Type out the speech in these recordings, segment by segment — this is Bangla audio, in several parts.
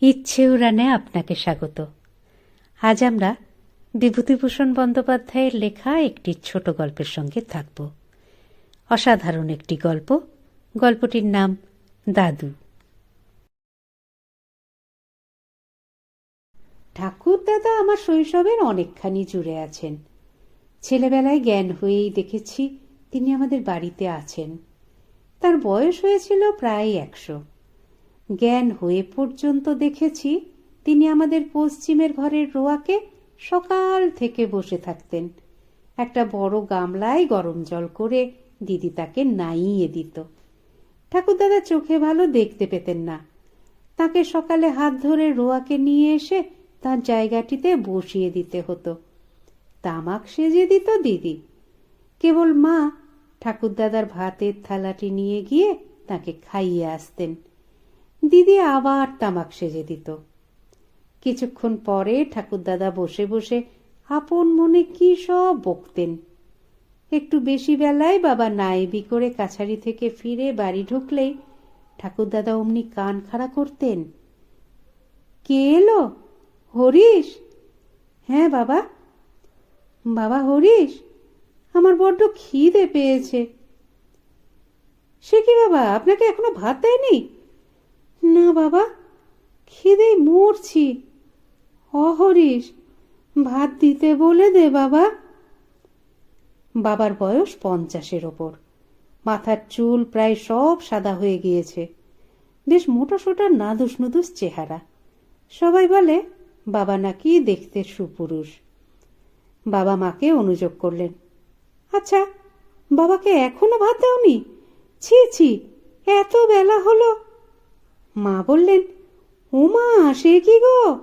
ইচ্ছে উড়ানে আপনাকে স্বাগত। আজ আমরা বিভূতিভূষণ বন্দ্যোপাধ্যায়ের লেখা একটি ছোট গল্পের সঙ্গে থাকব। অসাধারণ একটি গল্প। গল্পটির নাম দাদু। ঠাকুর দাদা আমার শৈশবের অনেকখানি জুড়ে আছেন। ছেলেবেলায় জ্ঞান হয়েই দেখেছি তিনি আমাদের বাড়িতে আছেন। তার বয়স হয়েছিল প্রায় একশো। জ্ঞান হয়ে পর্যন্ত দেখেছি তিনি আমাদের পশ্চিমের ঘরের রোয়াকে সকাল থেকে বসে থাকতেন। একটা বড় গামলায় গরম জল করে দিদি তাকে নাইয়ে দিত। ঠাকুরদাদা চোখে ভালো দেখতে পেতেন না। তাকে সকালে হাত ধরে রোয়াকে নিয়ে এসে তার জায়গাটিতে বসিয়ে দিতে হতো। তামাক সেজে দিত দিদি। কেবল মা ঠাকুরদাদার ভাতের থালাটি নিয়ে গিয়ে তাকে খাইয়ে আসতেন। দিদি আবার তামাক সেজে দিত। কিছুক্ষণ পরে ঠাকুরদাদা বসে বসে আপন মনে কি সব বকতেন। একটু বেশি বেলায় বাবা নাইবি করে কাছারি থেকে ফিরে বাড়ি ঢুকলেই ঠাকুরদাদা অমনি কান খাড়া করতেন। কে এলো? হরিশ? হ্যাঁ বাবা। বাবা হরিশ, আমার বড্ড খিদে পেয়েছে। সে কি বাবা, আপনাকে এখনও ভাত দেয়নি? না বাবা, খিদেই মরছি। অহরিস ভাত দিতে বলে দে বাবা। বাবার বয়স পঞ্চাশের ওপর। মাথার চুল প্রায় সব সাদা হয়ে গিয়েছে। বেশ মোটা সোটা নাদুস নুদুস চেহারা। সবাই বলে, বাবা নাকি দেখতে সুপুরুষ। বাবা মাকে অনুযোগ করলেন আচ্ছা বাবাকে এখনও ভাত দাওনি? ছি ছি, এত বেলা হলো। মা বললেন ওমা সে কি গো?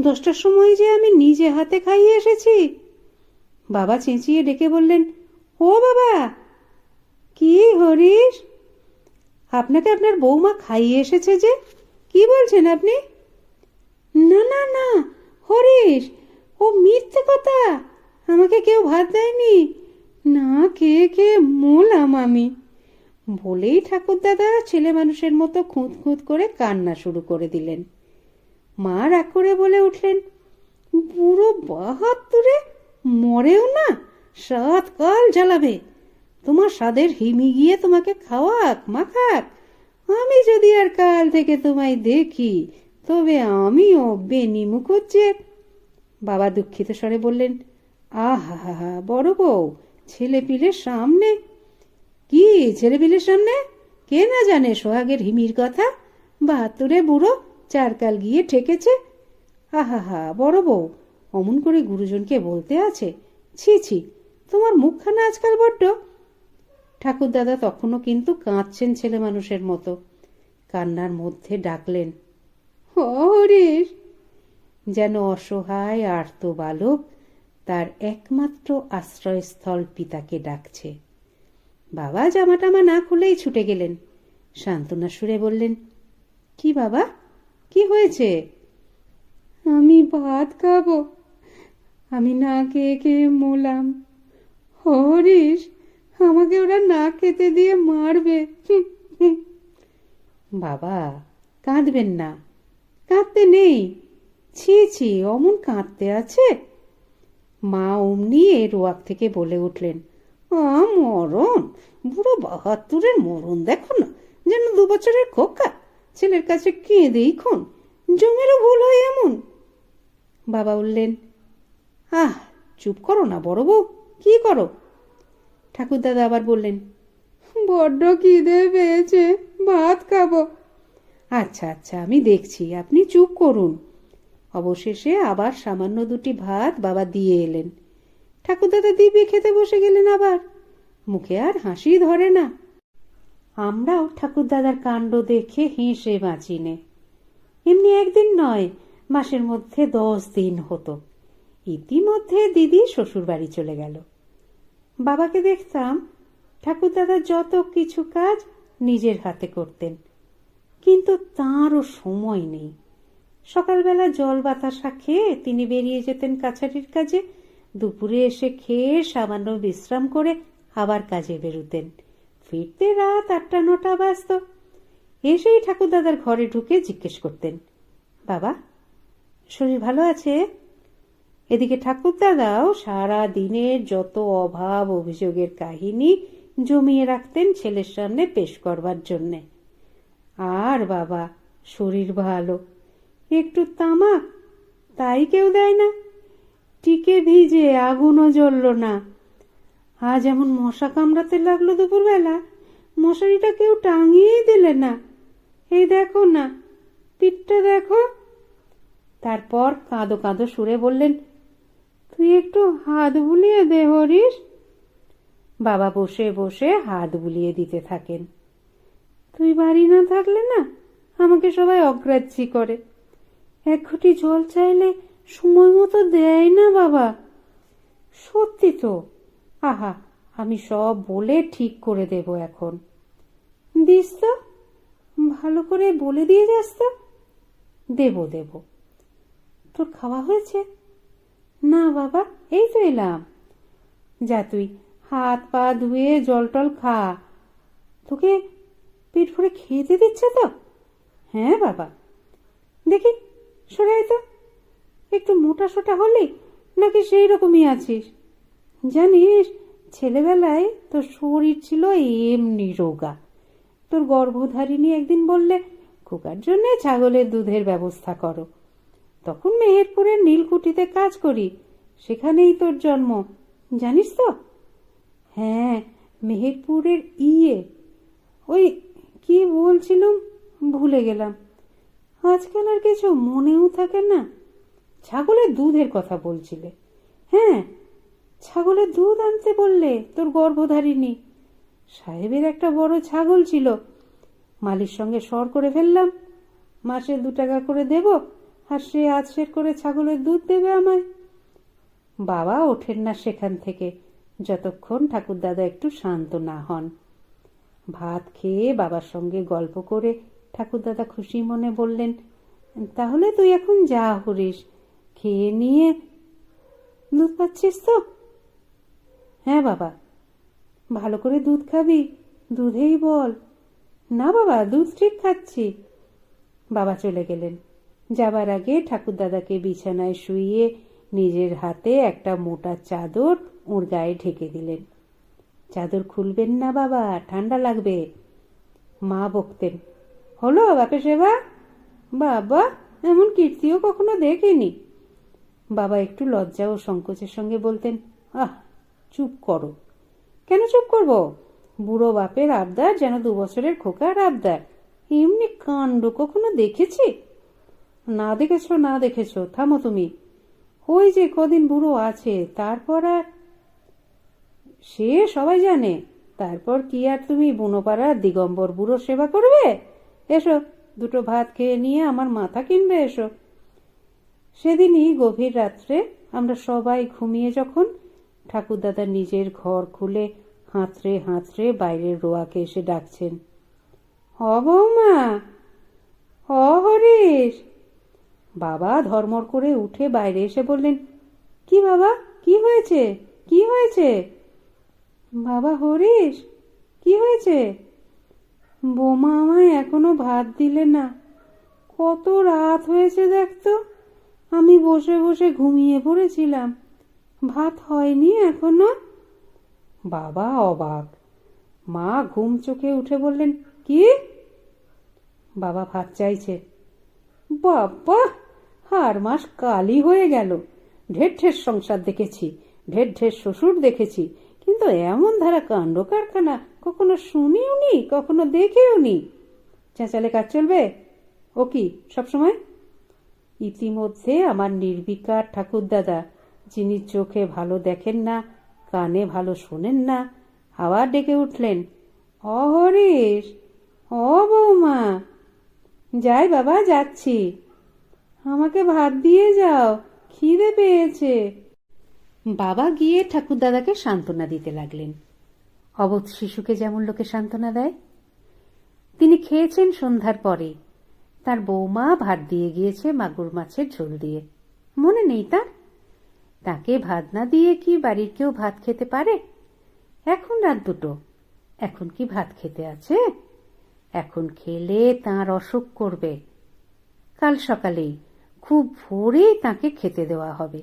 দশটার সময় যে আমি নিজে হাতে খাইয়ে এসেছি। বাবা চেঁচিয়ে ডেকে বললেন, ও বাবা, কি হরিশ? আপনাকে আপনার বৌমা খাইয়ে এসেছে যে? কি বলছেন আপনি? না না না, হরিশ, ও মিথ্যে কথা। আমাকে কেউ ভাত দেয়নি। না, খেয়ে খেয়ে মোলাম আমি। বলেই ঠাকুরদাদা ছেলে মানুষের মতো খুঁত খুঁত করে কান্না শুরু করে দিলেন। মা রাগ করে বলে উঠলেন, বুড়ো বাহাত্তরে মরেও না, সাত কাল জ্বালাবে। তোমার স্বাদের হিমি গিয়ে তোমাকে খাওয়াক, মাখাক। আমি যদি আর কাল থেকে তোমায় দেখি, তবে আমিও বেনি মুখুজ্জের। বাবা দুঃখিত স্বরে বললেন, আহা হা হা, বড় বউ ছেলে পিলে সামনে কি ছেলেপিলের সামনে? কে না জানে সোহাগের হিমির কথা? বাহাত্তরে বুড়ো, চারকাল গিয়ে ঠেকেছে। আহা হা বড় বউ। অমন করে গুরুজনকে বলতে আছে, ছি ছি, তোমার মুখখানা আজকাল বড্ড। ঠাকুরদাদা তখনও কিন্তু কাঁদছেন ছেলে মানুষের মতো। কান্নার মধ্যে ডাকলেন, হরিশ! যেন অসহায় আর্ত বালক তার একমাত্র আশ্রয়স্থল পিতাকে ডাকছে। বাবা জামা টামা না খুলেই ছুটে গেলেন। সান্ত্বনা সুরে বললেন, কি বাবা? কি হয়েছে? আমি ভাত খাব। আমি না খেয়ে খেয়ে মোলাম হরিশ, আমাকে ওরা না খেতে দিয়ে মারবে। বাবা, কাঁদবেন না। কাঁদতে নেই। ছি ছি, অমন কাঁদতে আছে? মা অমনি এ রোয়াক থেকে বলে উঠলেন মরণ। বুড়ো বাহাত্তরের মরণ, দেখো না, যেন দু বছরের খোকা। ছেলের কাছে কেঁদেই খুন, জমিরও ভুল হয় এমন। বাবা বললেন, আহ, চুপ করো না বড় বউ, কি করো? ঠাকুরদাদা আবার বললেন, বড্ড খিদে পেয়েছে, ভাত খাব। আচ্ছা আচ্ছা আমি দেখছি, আপনি চুপ করুন। অবশেষে আবার সামান্য দুটি ভাত বাবা দিয়ে এলেন। ঠাকুরদাদা দিব্যি খেতে বসে গেলেন আবার। মুখে আর হাসি ধরে না। আমরাও ঠাকুরদাদার কাণ্ড দেখে হেসে বাঁচি নে। এমনি একদিন নয়, মাসের মধ্যে দশ দিন হতো। ইতিমধ্যে দিদি শ্বশুর বাড়ি চলে গেল। বাবাকে দেখতাম ঠাকুরদাদা যত কিছু কাজ নিজের হাতে করতেন। কিন্তু তাঁরও সময় নেই। সকালবেলা জল বাতাসা খেয়ে তিনি বেরিয়ে যেতেন কাছারির কাজে দুপুরে এসে খেয়ে সামান্য বিশ্রাম করে আবার কাজে বেরুতেন। ফিরতে রাত আটটা, নটা বাজত। এসেই ঠাকুরদাদার ঘরে ঢুকে জিজ্ঞেস করতেন, বাবা, শরীর ভালো আছে? এদিকে ঠাকুরদাদাও সারা দিনের যত অভাব, অভিযোগের কাহিনী জমিয়ে রাখতেন ছেলের সামনে পেশ করবার জন্যে। আর বাবা, শরীর ভালো। একটু তামাক, তাই কেউ দেয় না? টিকে ভিজে আগুনও জ্বলল না। আজ এমন মশা কামড়াতে লাগল দুপুরবেলা। মশারিটা কেউ টাঙিয়েই দিলে না। এই দেখো না, পিঠটা দেখো। তারপর কাঁদো কাঁদো সুরে বললেন, তুই একটু হাত বুলিয়ে দে হরিস বাবা বসে বসে হাত বুলিয়ে দিতে থাকেন। তুই বাড়ি না থাকলে না, আমাকে সবাই অগ্রাহ্যি করে। এক ঘটি জল চাইলে সময় মতো দেয় না বাবা। সত্যি তো। আহা, আমি সব বলে ঠিক করে দেব এখন। দিস তো। ভালো করে বলে দিয়ে যাস তো। দেব দেব। তোর খাওয়া হয়েছে? না বাবা, এই তো এলাম। যা তুই হাত পা ধুয়ে জল টল খা। তোকে পেট ভরে খেতে দিচ্ছে তো? হ্যাঁ বাবা। দেখি, সরে তো। একটু মোটা সোটা হলি নাকি সেই রকমই আছিস? জানিস, ছেলেবেলায় তোর শরীর ছিল এমনি রোগা। তোর গর্ভধারিণী একদিন বললে, খোকার জন্যে ছাগলের দুধের ব্যবস্থা করো। তখন মেহেরপুরের নীলকুঠিতে কাজ করি, সেখানেই তোর জন্ম। জানিস তো? হ্যাঁ মেহেরপুরের ইয়ে। ওই কি বলছিলুম? ভুলে গেলাম। আজকাল আর কিছু মনেও থাকে না। ছাগলের দুধের কথা বলছিলে। হ্যাঁ ছাগলের দুধ আনতে বললে তোর গর্ভধারিণী। সাহেবের একটা বড় ছাগল ছিল। মালির সঙ্গে সর করে ফেললাম। মাসে দু টাকা করে দেব আর সে আজসের করে ছাগলের দুধ দেবে আমায়। বাবা ওঠেন না সেখান থেকে। যতক্ষণ ঠাকুরদাদা একটু শান্ত না হন। ভাত খেয়ে বাবার সঙ্গে গল্প করে ঠাকুরদাদা খুশি মনে বললেন, তাহলে তুই এখন যা হরিস খেয়ে নিয়ে দুধ পাচ্ছিস তো? হ্যাঁ বাবা। ভালো করে দুধ খাবি, দুধেই বল। না বাবা, দুধ ঠিক খাচ্ছি। বাবা চলে গেলেন। যাবার আগে ঠাকুরদাদাকে বিছানায় শুইয়ে নিজের হাতে একটা মোটা চাদর ওর গায়ে ঢেকে দিলেন। চাদর খুলবেন না বাবা, ঠান্ডা লাগবে। মা বকতেন, হলো বাপে সেবা? বাবা, এমন কীর্তিও কখনো দেখিনি। বাবা একটু লজ্জা ও সংকোচের সঙ্গে বলতেন, আহ, চুপ করো। কেন চুপ করব? বুড়ো বাপের আবদার যেন দু বছরের খোকার আবদার। এমনি কাণ্ড কখনো দেখেছি? না দেখেছ না দেখেছ, থামো তুমি। ওই যে কদিন বুড়ো আছে, তারপর আর সে সবাই জানে। তারপর কি আর তুমি বুনোপাড়ার দিগম্বর বুড়োর সেবা করবে? এসো, দুটো ভাত খেয়ে নিয়ে আমার মাথা কিনবে, এসো। সেদিনই গভীর রাত্রে আমরা সবাই ঘুমিয়ে যখন ঠাকুরদাদা নিজের ঘর খুলে হাতড়ে হাতড়ে বাইরের রোয়াকে এসে ডাকছেন হ বৌমা বাবা ধর্মর করে উঠে বাইরে এসে বললেন, কি বাবা, কি হয়েছে? কি হয়েছে? বাবা হরিশ, কি হয়েছে? বোমা আমায় এখনও ভাত দিলে না, কত রাত হয়েছে দেখতো আমি বসে বসে ঘুমিয়ে পড়েছিলাম। ভাত হয়নি এখনও? বাবা অবাক। মা ঘুম চোখে উঠে বললেন, কি? বাবা ভাত চাইছে, বাবা, হার মাস কালই হয়ে গেল। ঢের ঢের সংসার দেখেছি, ঢের ঢের শ্বশুর দেখেছি, কিন্তু এমন ধারা কাণ্ড কারখানা কখনো শুনিও নি কখনো দেখেও নি চেঁচালে কাজ চলবে? ও কি, সবসময়? ইতিমধ্যে আমার নির্বিকার ঠাকুরদাদা, যিনি চোখে ভালো দেখেন না, কানে ভালো শোনেন না, আবার ডেকে উঠলেন অ হরিশ ও বৌমা, যাই বাবা, যাচ্ছি। আমাকে ভাত দিয়ে যাও, খিদে পেয়েছে। বাবা গিয়ে ঠাকুরদাদাকে সান্ত্বনা দিতে লাগলেন। অবধ শিশুকে যেমন লোকে সান্ত্বনা দেয়, তিনি খেয়েছেন সন্ধ্যার পরে। তার বৌমা ভাত দিয়ে গিয়েছে মাগুর মাছের ঝোল দিয়ে। মনে নেই তার? তাকে ভাত না দিয়ে কি বাড়ির কেউ ভাত খেতে পারে? এখন রাত দুটো। এখন কি ভাত খেতে আছে? এখন খেলে তার অসুখ করবে। কাল সকালেই খুব ভোরেই তাকে খেতে দেওয়া হবে।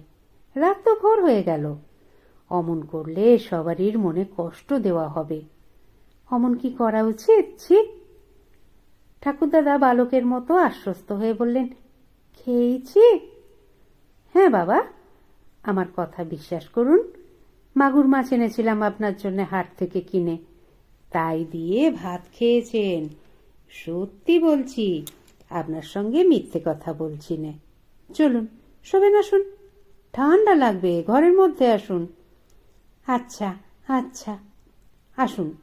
রাত তো ভোর হয়ে গেল। অমন করলে সবারই মনে কষ্ট দেওয়া হবে। অমন কি করা উচিত? ছি! ঠাকুরদাদা বালকের মতো আশ্বস্ত হয়ে বললেন, খেয়েছি? হ্যাঁ বাবা। আমার কথা বিশ্বাস করুন। মাগুর মাছ এনেছিলাম আপনার জন্য হাট থেকে কিনে। তাই দিয়ে ভাত খেয়েছেন। সত্যি বলছি, আপনার সঙ্গে মিথ্যে কথা বলছি নে। চলুন শোবেন আসুন। ঠান্ডা লাগবে, ঘরের মধ্যে আসুন। আচ্ছা আচ্ছা। আসুন।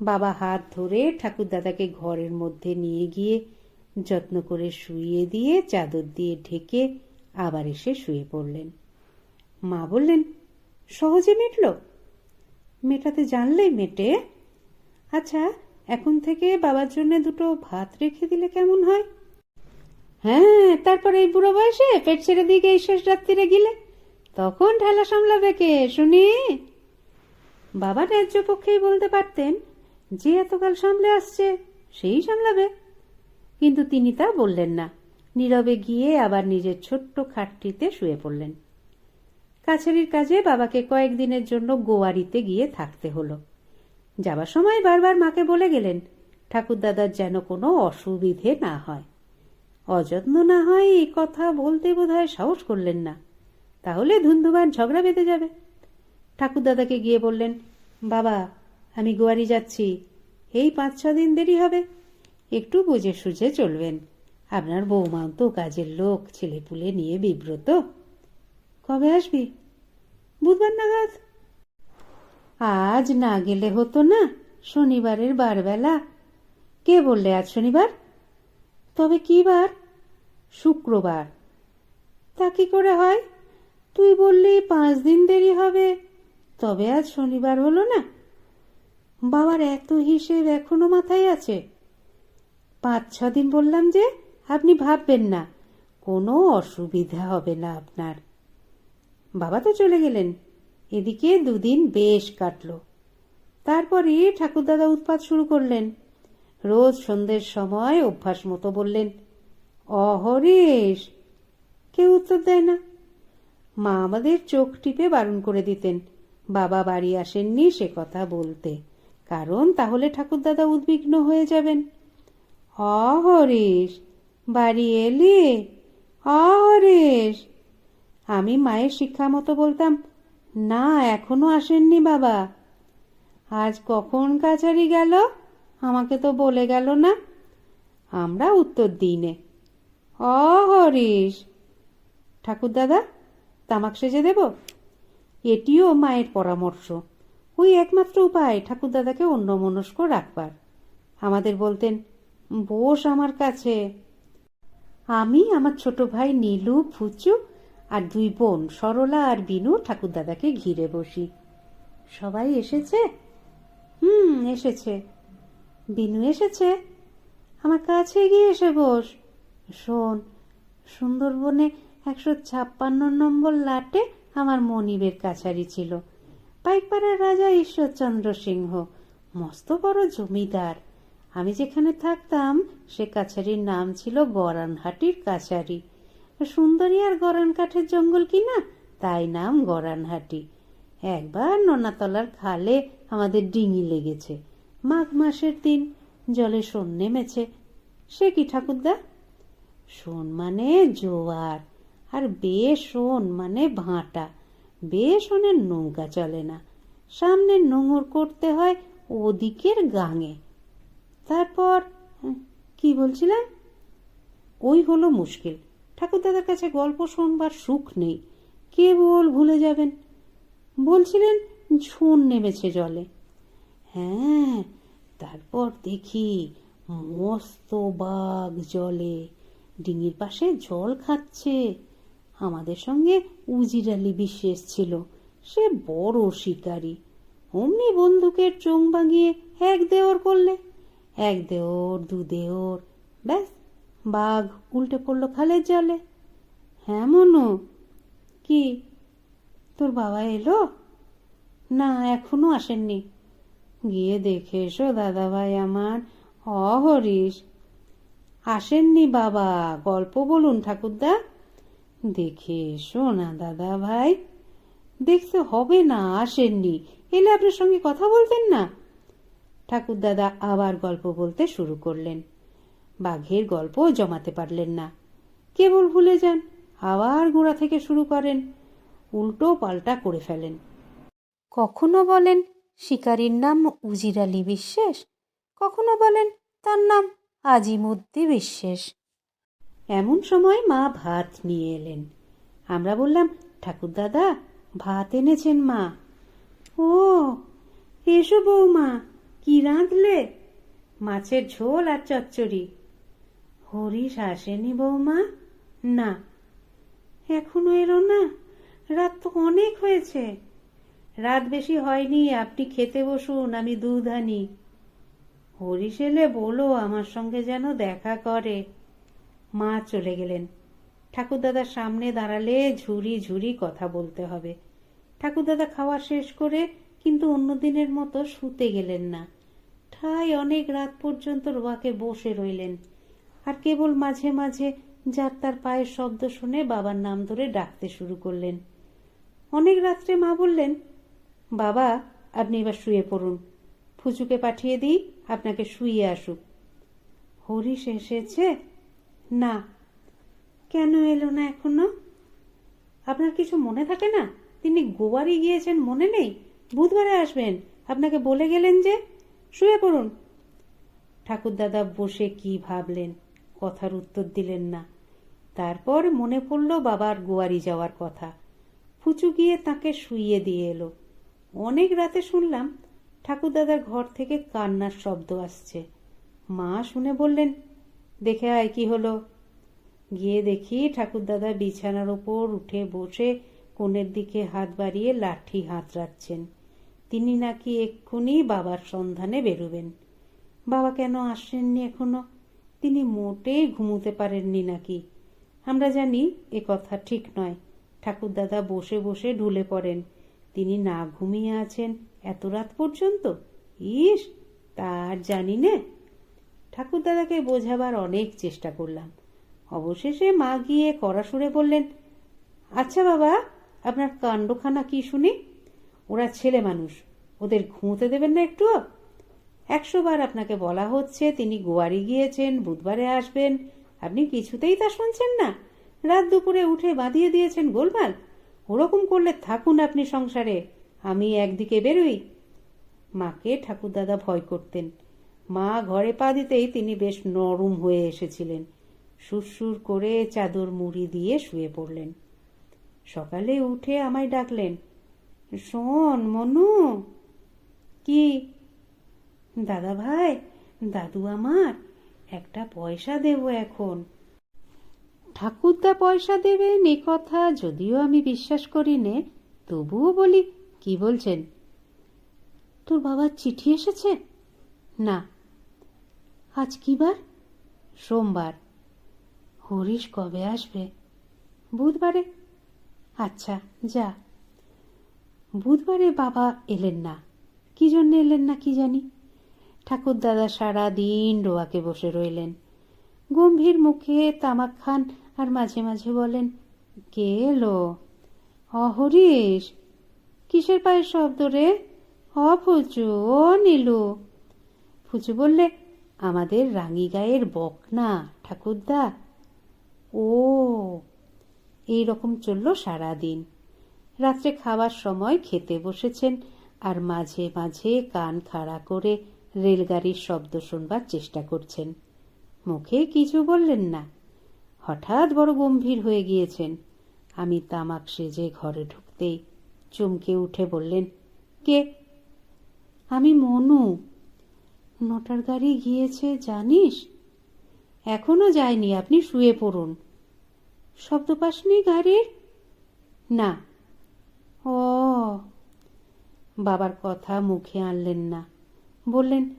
বাবা হাত ধরে ঠাকুরদাদাকে ঘরের মধ্যে নিয়ে গিয়ে যত্ন করে শুইয়ে দিয়ে চাদর দিয়ে ঢেকে আবার এসে শুয়ে পড়লেন। মা বললেন, সহজে মেটল? মেটাতে জানলেই মেটে। আচ্ছা এখন থেকে বাবার জন্য দুটো ভাত রেখে দিলে কেমন হয়? হ্যাঁ তারপরে এই বুড়ো বয়সে পেট ছেড়ে দিকে এই শেষ রাত্রিরে গিলে? তখন ঠেলা সামলাবে কে, শুনি? বাবা ন্যায্য পক্ষেই বলতে পারতেন। যে এতকাল সামলে আসছে, সেই সামলাবে। কিন্তু তিনি তা বললেন না। নীরবে গিয়ে আবার নিজের ছোট্ট খাটটিতে শুয়ে পড়লেন। কাছারির কাজে বাবাকে কয়েকদিনের জন্য গোয়ারিতে গিয়ে থাকতে হলো। যাবার সময় বারবার মাকে বলে গেলেন, ঠাকুরদাদার যেন কোনো অসুবিধে না হয়। অযত্ন না হয় এই কথা বলতে বোধহয় সাহস করলেন না। তাহলে ধুন্ধুবান ঝগড়া বেঁধে যাবে। ঠাকুরদাদাকে গিয়ে বললেন, বাবা আমি গোয়ারি যাচ্ছি। এই পাঁচ ছ দিন দেরি হবে। একটু বুঝে সুঝে চলবেন। আপনার বৌমাও তো কাজের লোক, ছেলেপুলে নিয়ে বিব্রত। কবে আসবি? বুধবার নাগাদ। আজ না গেলে হতো না, শনিবারের বারবেলা। কে বললে আজ শনিবার? তবে কি বার? শুক্রবার। তা কি করে হয়? তুই বললি পাঁচ দিন দেরি হবে, তবে আজ শনিবার হলো না। বাবার এত হিসেব এখনও মাথায় আছে? পাঁচ, ছ দিন বললাম যে আপনি ভাববেন না, কোনো অসুবিধা হবে না আপনার। বাবা তো চলে গেলেন, এদিকে দুদিন বেশ কাটল। তারপরে ঠাকুরদাদা উৎপাত শুরু করলেন। রোজ সন্ধ্যের সময় অভ্যাস মতো বললেন, অহরেশ! কেউ উত্তর দেয় না। মা আমাদের চোখ টিপে বারণ করে দিতেন, বাবা বাড়ি আসেননি সে কথা বলতে। কারণ তাহলে ঠাকুরদাদা উদ্বিগ্ন হয়ে যাবেন। অহরেশ, বাড়ি এলি? অহরেশ। আমি মায়ের শিক্ষা মতো বলতাম, না, এখনও আসেননি বাবা। আজ কখন কাছারি গেল? আমাকে তো বলে গেল না। আমরা উত্তর দিই নে অহরিস ঠাকুরদাদা, তামাক সেজে দেব? এটিও মায়ের পরামর্শ। ওই একমাত্র উপায় ঠাকুরদাদাকে অন্যমনস্ক রাখবার। আমাদের বলতেন, বস আমার কাছে। আমি আমার ছোট ভাই নীলু, ফুচু আর দুই বোন, সরলা আর বিনু ঠাকুরদাদাকে ঘিরে বসি। সবাই এসেছে? হুম, এসেছে। বিনু এসেছে? আমার কাছে গিয়ে এসে বস। শোন, সুন্দরবনে একশো ছাপ্পান্ন নম্বর লাটে আমার মনিবের কাছারি ছিল। পাইকপাড়ার রাজা ঈশ্বরচন্দ্র সিংহ, মস্ত বড় জমিদার। আমি যেখানে থাকতাম, সে কাছারির নাম ছিল গরানহাটির কাছারি। সুন্দরী আর গরান কাঠের জঙ্গল কিনা তাই নাম গরানহাটি। একবার ননাতলার খালে আমাদের ডিঙি লেগেছে। মাঘ মাসের দিন জলে শোন নেমেছে। সে কি ঠাকুরদা? শোন মানে জোয়ার, আর বেশন মানে ভাঁটা। বেশনের নৌকা চলে না। সামনে নোঙর করতে হয় ওদিকের গাঙে। তারপর কি বলছিলাম ওই হলো মুশকিল। ঠাকুরদাদার কাছে গল্প শুনবার সুখ নেই। কেবল ভুলে যাবেন। বলছিলেন, ঝুন নেমেছে জলে। হ্যাঁ তারপর দেখি মস্ত বাঘ জলে। ডিঙির পাশে জল খাচ্ছে। আমাদের সঙ্গে উজির আলী বিশেষ ছিল। সে বড় শিকারী। অমনি বন্দুকের চোং বাগিয়ে এক দেওর করলে, এক দেওর, দু দেওর, ব্যাস, বাঘ উল্টে পড়ল খালের জলে। হ্যাঁ মনু, কি, তোর বাবা এলো? না, এখনও আসেননি। গিয়ে দেখে এসো দাদা ভাই আমার অহরিশ। আসেননি বাবা, গল্প বলুন ঠাকুরদা। দেখে এসো না, দাদা ভাই। দেখতে হবে না, আসেননি। এলে আপনার সঙ্গে কথা বলতেন না। ঠাকুর দাদা আবার গল্প বলতে শুরু করলেন। বাঘের গল্প জমাতে পারলেন না। কেবল ভুলে যান, আবার গোড়া থেকে শুরু করেন। উল্টো পাল্টা করে ফেলেন। কখনো বলেন, শিকারীর নাম উজির বিশ্বাস কখনো বলেন, তার নাম আজিমুদ্দি বিশ্বাস এমন সময় মা ভাত নিয়ে এলেন। আমরা বললাম, ঠাকুর দাদা, ভাত এনেছেন মা। ও, এসো বৌমা, কি রাঁধলে? মাছের ঝোল আর চচ্চড়ি। হরিশ আসেনি বৌমা? না। এখনও এলো না? রাত তো অনেক হয়েছে। রাত বেশি হয়নি, আপনি খেতে বসুন, আমি দুধ আনি। হরিশ এলে বলো, আমার সঙ্গে যেন দেখা করে। মা চলে গেলেন। ঠাকুরদাদার সামনে দাঁড়ালে ঝুরি ঝুরি কথা বলতে হবে। ঠাকুরদাদা খাওয়া শেষ করে কিন্তু অন্য দিনের মতো শুতে গেলেন না। ঠাই অনেক রাত পর্যন্ত রোয়াকে বসে রইলেন। আর কেবল মাঝে মাঝে যার তার পায়ের শব্দ শুনে বাবার নাম ধরে ডাকতে শুরু করলেন। অনেক রাত্রে মা বললেন, বাবা, আপনি এবার শুয়ে পড়ুন। ফুচুকে পাঠিয়ে দিই, আপনাকে শুয়ে আসুক। হরিশ এসেছে না। কেন এলো না এখনও? আপনার কিছু মনে থাকে না? তিনি গোয়ারি গিয়েছেন, মনে নেই? বুধবারে আসবেন। আপনাকে বলে গেলেন যে? শুয়ে পড়ুন। ঠাকুরদাদা বসে কি ভাবলেন? কথার উত্তর দিলেন না। তারপর মনে পড়ল বাবার গোয়ারি যাওয়ার কথা। ফুচু গিয়ে তাকে শুইয়ে দিয়ে এলো। অনেক রাতে শুনলাম ঠাকুরদাদার ঘর থেকে কান্নার শব্দ আসছে। মা শুনে বললেন দেখে আয় কি হলো। গিয়ে দেখি ঠাকুরদাদা বিছানার ওপর উঠে বসে কোণের দিকে হাত বাড়িয়ে লাঠি হাত রাখছেন। তিনি নাকি এক্ষুনি বাবার সন্ধানে বেরোবেন। বাবা কেন আসেননি এখনও? তিনি মোটেই ঘুমোতে পারেননি নাকি? আমরা জানি এ কথা ঠিক নয়। ঠাকুরদাদা বসে বসে ঢুলে পড়েন। তিনি না ঘুমিয়ে আছেন, এত রাত পর্যন্ত? ইস তার জানি নে। ঠাকুরদাদাকে বোঝাবার অনেক চেষ্টা করলাম। অবশেষে মা গিয়ে কড়া সুরে বললেন আচ্ছা বাবা, আপনার কাণ্ডখানা কি শুনি? ওরা ছেলে মানুষ, ওদের ঘুমোতে দেবেন না একটুও? একশো বার আপনাকে বলা হচ্ছে, তিনি গোয়ারি গিয়েছেন, বুধবারে আসবেন, আপনি কিছুতেই তা শুনছেন না। রাত দুপুরে উঠে বাঁধিয়ে দিয়েছেন গোলমাল, ওরকম করলে থাকুন আপনি সংসারে, আমি একদিকে বেরোই। মাকে ঠাকুরদাদা ভয় করতেন। মা ঘরে পা দিতেই তিনি বেশ নরম হয়ে এসেছিলেন। সুরসুর করে চাদর মুড়ি দিয়ে শুয়ে পড়লেন। সকালে উঠে আমায় ডাকলেন, শোন, মনু। কি? দাদা ভাই দাদু আমার, একটা পয়সা দেব এখন। ঠাকুরদা পয়সা দেবেন এ কথা, যদিও আমি বিশ্বাস করি নে, তবুও বলি, কি বলছেন? তোর বাবার চিঠি এসেছে? না। আজ কি বার? সোমবার। হরিশ কবে আসবে? বুধবারে। আচ্ছা যা। বুধবারে বাবা এলেন না। কি জন্য এলেন না কি জানি? ঠাকুর দাদা সারা দিন রোয়াকে বসে রইলেন। গম্ভীর মুখে তামাক খান আর মাঝে মাঝে বলেন, কে এলো? অহরিশ কিসের পায়ের শব্দ রে? অ, ফুচু। ও, নীলু। ফুচু বললে আমাদের রাঙি গায়ের বকনা, ঠাকুরদা। ও এই রকম চলল সারাদিন। রাত্রে খাওয়ার সময় খেতে বসেছেন আর মাঝে মাঝে কান খাড়া করে রেলগাড়ির শব্দ শুনবার চেষ্টা করছেন। মুখে কিছু বললেন না। হঠাৎ বড় গম্ভীর হয়ে গিয়েছেন। আমি তামাক সেজে ঘরে ঢুকতেই চমকে উঠে বললেন, কে? আমি মনু। নটার গাড়ি গিয়েছে, জানিস? এখনও যায়নি, আপনি শুয়ে পড়ুন। শব্দ পাসনি গাড়ির? না। ও, বাবার কথা মুখে আনলেন না। বললেন,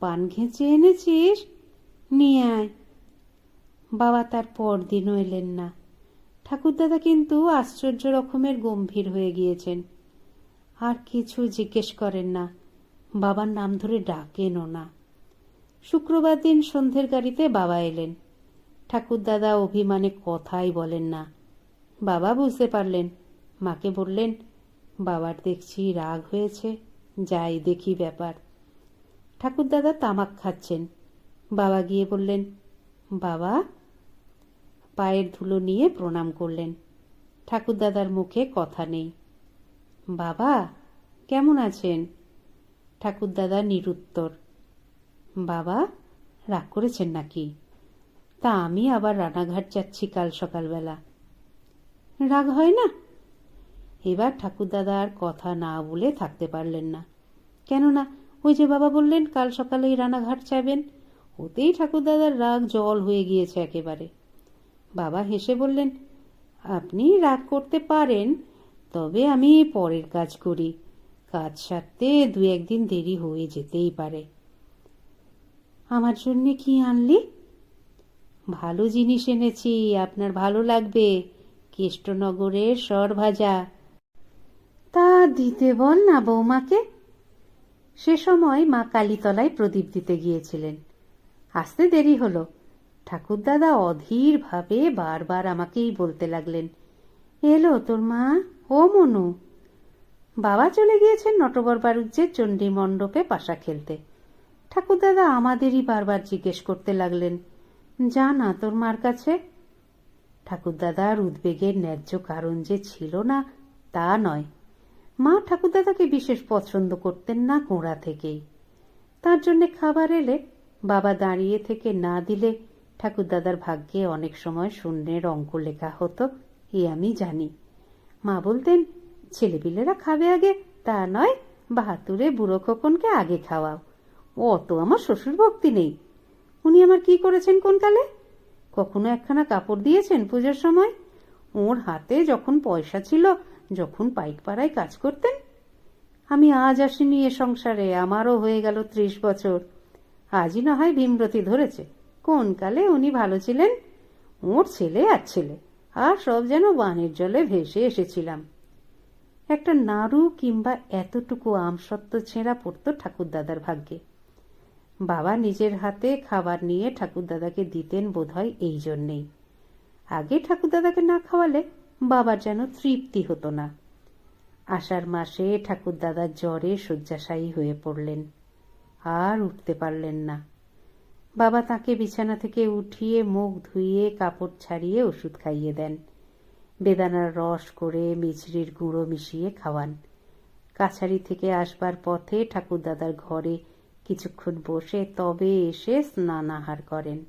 পান ঘেঁচে এনেছিস? নিয়ে আয়। বাবা তার পরদিনও এলেন না। ঠাকুরদাদা কিন্তু আশ্চর্য রকমের গম্ভীর হয়ে গিয়েছেন। আর কিছু জিজ্ঞেস করেন না। বাবার নাম ধরে ডাকেনও না শুক্রবার দিন সন্ধ্যের গাড়িতে বাবা এলেন। ঠাকুরদাদা অভিমানে কথাই বলেন না। বাবা বুঝতে পারলেন। মাকে বললেন, বাবার দেখছি রাগ হয়েছে, যাই দেখি ব্যাপার। ঠাকুরদাদা তামাক খাচ্ছেন। বাবা গিয়ে বললেন, বাবা? পায়ের ধুলো নিয়ে প্রণাম করলেন। ঠাকুরদাদার মুখে কথা নেই। বাবা, কেমন আছেন? ঠাকুরদাদা নিরুত্তর। বাবা, রাগ করেছেন নাকি? তা আমি আবার রানাঘাট যাচ্ছি কাল সকালবেলা। রাগ হয় না? এবার ঠাকুরদাদা আর কথা না বলে থাকতে পারলেন না। কেননা, ওই যে বাবা বললেন, কাল সকালেই রানাঘাট যাবেন, ওতেই ঠাকুরদাদার রাগ জল হয়ে গিয়েছে একেবারে। বাবা হেসে বললেন, আপনি রাগ করতে পারেন, তবে আমি পরের কাজ করি। কাজ সারতে দু একদিন দেরি হয়ে যেতেই পারে। আমার জন্যে কি আনলি? ভালো জিনিস এনেছি, আপনার ভালো লাগবে। কেষ্টনগরের সর ভাজা তা দিতে বল না বৌমাকে। সে সময় মা কালীতলায় প্রদীপ দিতে গিয়েছিলেন। আসতে দেরি হলো। ঠাকুরদাদা অধীরভাবে বারবার আমাকেই বলতে লাগলেন, এলো তোর মা, ও মনু। বাবা চলে গিয়েছেন নটবর বাড়ুজ্যের চণ্ডী মণ্ডপে পাশা খেলতে। ঠাকুরদাদা আমাদেরই বারবার জিজ্ঞেস করতে লাগলেন, যা না তোর মার কাছে? ঠাকুরদাদার উদ্বেগের ন্যায্য কারণ যে ছিল না, তা নয়। মা ঠাকুরদাদাকে বিশেষ পছন্দ করতেন না গোড়া থেকেই। তার জন্য খাবার এলে বাবা দাঁড়িয়ে থেকে না দিলে ঠাকুরদাদার ভাগ্যে অনেক সময় শূন্যের অঙ্ক লেখা হতো, এ আমি জানি। মা বলতেন ছেলেপিলেরা খাবে আগে, তা নয় বাহাতুরে বুড়ো খোকনকে আগে খাওয়াও। অত আমার শ্বশুর ভক্তি নেই। উনি আমার কি করেছেন কোনকালে কখনো একখানা কাপড় দিয়েছেন পুজোর সময়? ওর হাতে যখন পয়সা ছিল, যখন পাইক পাড়ায় কাজ করতেন? আমি আজ আসিনি এ সংসারে, আমারও হয়ে গেল ত্রিশ বছর। আজই না হয় ভীমরতি ধরেছে। কোন কালে উনি ভালো ছিলেন? ওর ছেলে আর ছেলে, আর সব যেন বানের জলে ভেসে এসেছিলাম। একটা নাড়ু কিংবা এতটুকু আমসত্ত্ব ছেঁড়া পড়তো ঠাকুরদাদার ভাগ্যে। বাবা নিজের হাতে খাবার নিয়ে ঠাকুরদাদাকে দিতেন বোধহয় এই জন্যেই। আগে ঠাকুরদাদাকে না খাওয়ালে বাবার যেন তৃপ্তি হতো না। আষাঢ় মাসে ঠাকুরদাদার জ্বরে শয্যাশায়ী হয়ে পড়লেন। আর উঠতে পারলেন না। বাবা তাকে বিছানা থেকে উঠিয়ে মুখ ধুইয়ে কাপড় ছাড়িয়ে ওষুধ খাইয়ে দেন। বেদানার রস করে মিছরির গুঁড়ো মিশিয়ে খাওয়ান। কাছারি থেকে আসবার পথে ঠাকুরদাদার ঘরে কিছুক্ষণ বসে তবে এসে স্নানাহার করেন।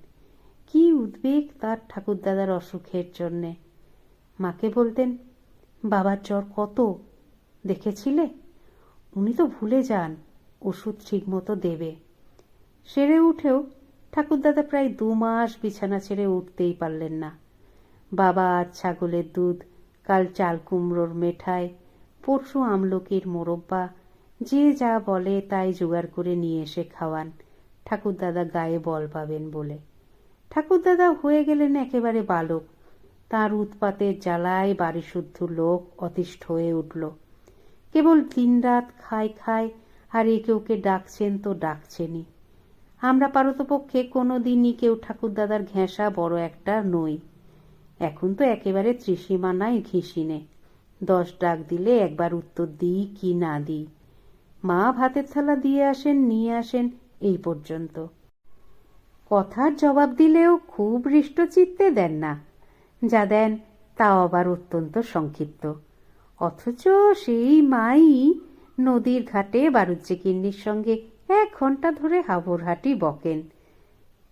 কি উদ্বেগ তার ঠাকুরদাদার অসুখের জন্যে। মাকে বলতেন, বাবার জ্বর কত? দেখেছিলে? উনি তো ভুলে যান, ওষুধ ঠিকমতো দেবে। সেরে উঠেও ঠাকুরদাদা প্রায় দু মাস বিছানা ছেড়ে উঠতেই পারলেন না। বাবা আজ ছাগলের দুধ, কাল চাল কুমড়োর মেঠাই, পরশু আমলকির মোরব্বা, যে যা বলে তাই জোগাড় করে নিয়ে এসে খাওয়ান। ঠাকুরদাদা গায়ে বল পাবেন বলে। ঠাকুরদাদা হয়ে গেলেন একেবারে বালক। তার উৎপাতের জ্বালায় বাড়ি শুদ্ধ লোক অতিষ্ঠ হয়ে উঠল। কেবল দিনরাত খায় খায়, আর একে ওকে ডাকছেন তো ডাকছেনই। আমরা পারতপক্ষে কোনো দিনই কেউ ঠাকুরদাদার ঘেঁষা বড় একটা নই। এখন তো একেবারে ত্রিসীমানায় ঘিসিনে। দশ ডাক দিলে একবার উত্তর দিই কি না দিই। মা ভাতের থালা দিয়ে আসেন, নিয়ে আসেন, এই পর্যন্ত। কথার জবাব দিলেও খুব হৃষ্টচিত্তে দেন না। যা দেন, তাও আবার অত্যন্ত সংক্ষিপ্ত। অথচ সেই মাই নদীর ঘাটে বারুজ্জে কিন্নির সঙ্গে এক ঘণ্টা ধরে হাবুরহাটি বকেন।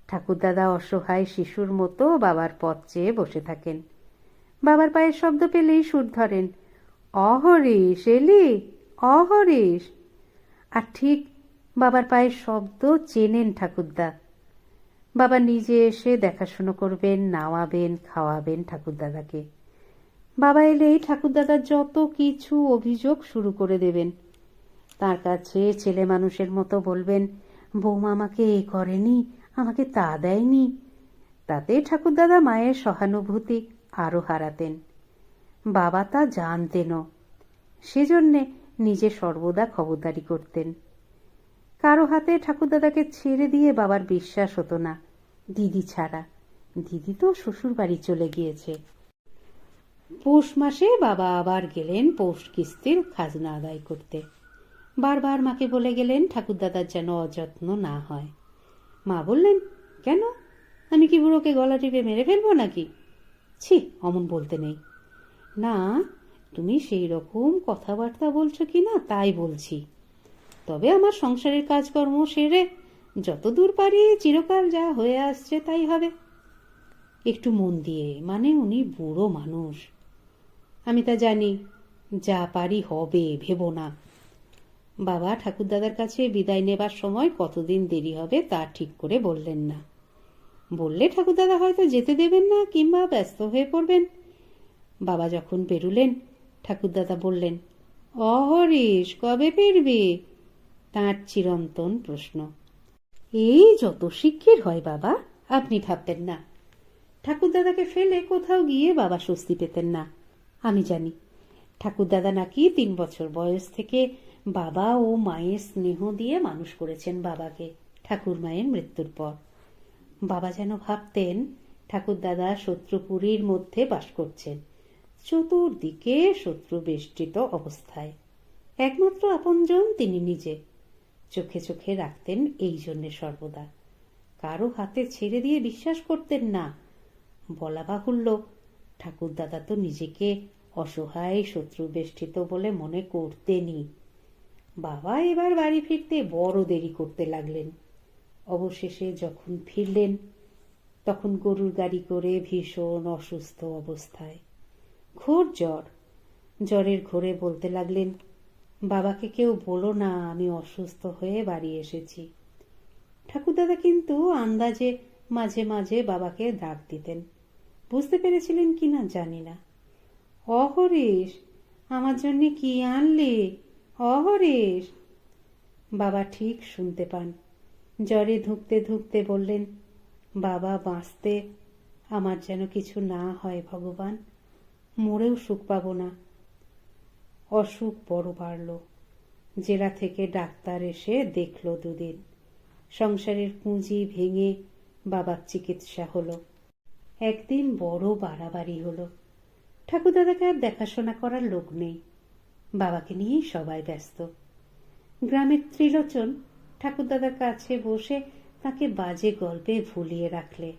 ঠাকুরদাদা অসহায় শিশুর মতো বাবার পথ চেয়ে বসে থাকেন। বাবার পায়ের শব্দ পেলেই সুর ধরেন অহরিস এলি অহরিস আর ঠিক বাবার পায়ের শব্দ চেনেন ঠাকুরদা। বাবা নিজে এসে দেখাশুনো করবেন নাওয়াবেন খাওয়াবেন ঠাকুরদাদাকে। বাবা এলেই ঠাকুরদাদার যত কিছু অভিযোগ শুরু করে দেবেন। তার কাছে ছেলে মানুষের মতো বলবেন, বৌমা আমাকে এ করেনি আমাকে তা দেয়নি। তাতে ঠাকুরদাদা মায়ের সহানুভূতি আরও হারাতেন। বাবা তা জানতেনও। সেজন্যে নিজে সর্বদা খবরদারি করতেন। কারও হাতে ঠাকুরদাদাকে ছেড়ে দিয়ে বাবার বিশ্বাস হতো না, দিদি ছাড়া। দিদি তো শ্বশুর বাড়ি চলে গিয়েছে। পৌষ মাসে বাবা আবার গেলেন পৌষ কিস্তির খাজনা আদায় করতে। বারবার মাকে বলে গেলেন ঠাকুরদাদার যেন অযত্ন না হয়। মা বললেন, কেন? আমি কি বুড়োকে গলা টিপে মেরে ফেলব নাকি? ছি, অমন বলতে নেই। না, তুমি সেই রকম কথাবার্তা বলছো কি না, তাই বলছি। তবে আমার সংসারের কাজকর্ম সেরে যত দূর পারি চিরকাল যা হয়ে আসছে তাই হবে। একটু মন দিয়ে মানে উনি বুড়ো মানুষ। আমি তা জানি, যা পারি হবে, ভেবো না। বাবা ঠাকুরদাদার কাছে বিদায় নেবার সময় কতদিন দেরি হবে তা ঠিক করে বললেন না। বললে ঠাকুরদাদা হয়তো যেতে দেবেন না কিংবা ব্যস্ত হয়ে পড়বেন। বাবা যখন বেরুলেন, ঠাকুরদাদা বললেন, অহরিশ, কবে ফিরবি? তাঁর চিরন্তন প্রশ্ন। এই যত শিক্ষির হয় বাবা, আপনি ভাবতেন না। ঠাকুরদাদাকে ফেলে কোথাও গিয়ে বাবা স্বস্তি পেতেন না। আমি জানি, ঠাকুরদাদা নাকি তিন বছর বয়স থেকে বাবা ও মায়ের স্নেহ দিয়ে মানুষ করেছেন বাবাকে, ঠাকুর মায়ের মৃত্যুর পর। বাবা যেন ভাবতেন ঠাকুরদাদা শত্রুপুরীর মধ্যে বাস করছেন। চতুর্দিকে শত্রু বেষ্টিত অবস্থায়। একমাত্র আপনজন তিনি নিজে। চোখে চোখে রাখতেন এই জন্যে সর্বদা। কারও হাতে ছেড়ে দিয়ে বিশ্বাস করতেন না। বলা বাহুল্য ঠাকুরদাদা তো নিজেকে অসহায় শত্রু বেষ্টিত বলে মনে করতেনই। বাবা এবার বাড়ি ফিরতে বড় দেরি করতে লাগলেন। অবশেষে যখন ফিরলেন, তখন গরুর গাড়ি করে ভীষণ অসুস্থ অবস্থায়। ঘোর জ্বর। জ্বরের ঘোরে বলতে লাগলেন, বাবাকে কেউ বলো না, আমি অসুস্থ হয়ে বাড়ি এসেছি। ঠাকুরদাদা কিন্তু আন্দাজে মাঝে মাঝে বাবাকে ডাক দিতেন। বুঝতে পেরেছিলেন কি না জানি না। অহরেশ, আমার জন্যে কি আনলে? অহরেশ। বাবা ঠিক শুনতে পান। জ্বরে ধুকতে ধুকতে বললেন, বাবা, বাঁচতে। আমার যেন কিছু না হয় ভগবান, মরেও সুখ পাব না। অসুখ বড় বাড়ল। জেলা থেকে ডাক্তার এসে দেখল দুদিন। সংসারের পুঁজি ভেঙে বাবার চিকিৎসা হলো। একদিন বড় বাড়াবাড়ি হলো। ঠাকুরদাদাকে আর দেখাশোনা করার লোক নেই। বাবাকে নিয়েই সবাই ব্যস্ত। গ্রামের ত্রিলোচন ঠাকুরদাদার কাছে বসে তাকে বাজে গল্পে ভুলিয়ে রাখলে।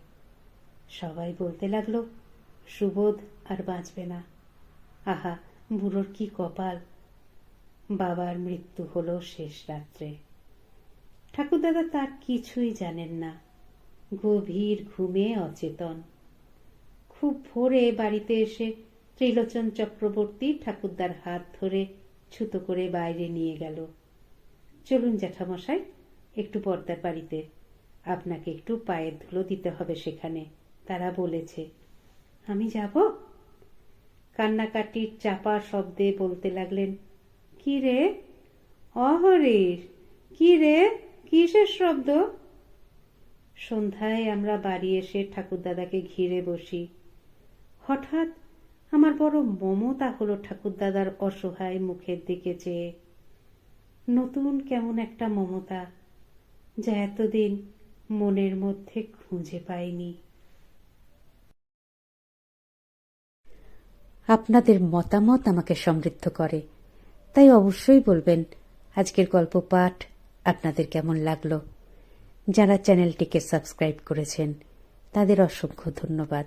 সবাই বলতে লাগল, সুবোধ আর বাঁচবে না। আহা, বুড়োর কি কপাল। বাবার মৃত্যু হলো শেষ রাত্রে। ঠাকুরদাদা তার কিছুই জানেন না। গভীর ঘুমে অচেতন। খুব ভোরে বাড়িতে এসে ত্রিলোচন চক্রবর্তী ঠাকুরদার হাত ধরে ছুতো করে বাইরে নিয়ে গেল। চলুন জ্যাঠামশাই, একটু পর্দার বাড়িতে। আপনাকে একটু পায়ের ধুলো দিতে হবে সেখানে, তারা বলেছে। আমি যাব? কান্নাকাটির চাপা শব্দে বলতে লাগলেন, কি রে? অহরিশ কি রে? কিসের শব্দ? সন্ধ্যায় আমরা বাড়ি এসে ঠাকুরদাদাকে ঘিরে বসি। হঠাৎ আমার বড় মমতা হলো ঠাকুরদাদার অসহায় মুখের দিকে চেয়ে। নতুন কেমন একটা মমতা যা এতদিন মনের মধ্যে খুঁজে পাইনি। আপনাদের মতামত আমাকে সমৃদ্ধ করে। তাই অবশ্যই বলবেন, আজকের গল্প পাঠ আপনাদের কেমন লাগল? যারা চ্যানেলটিকে সাবস্ক্রাইব করেছেন, তাদের অসংখ্য ধন্যবাদ।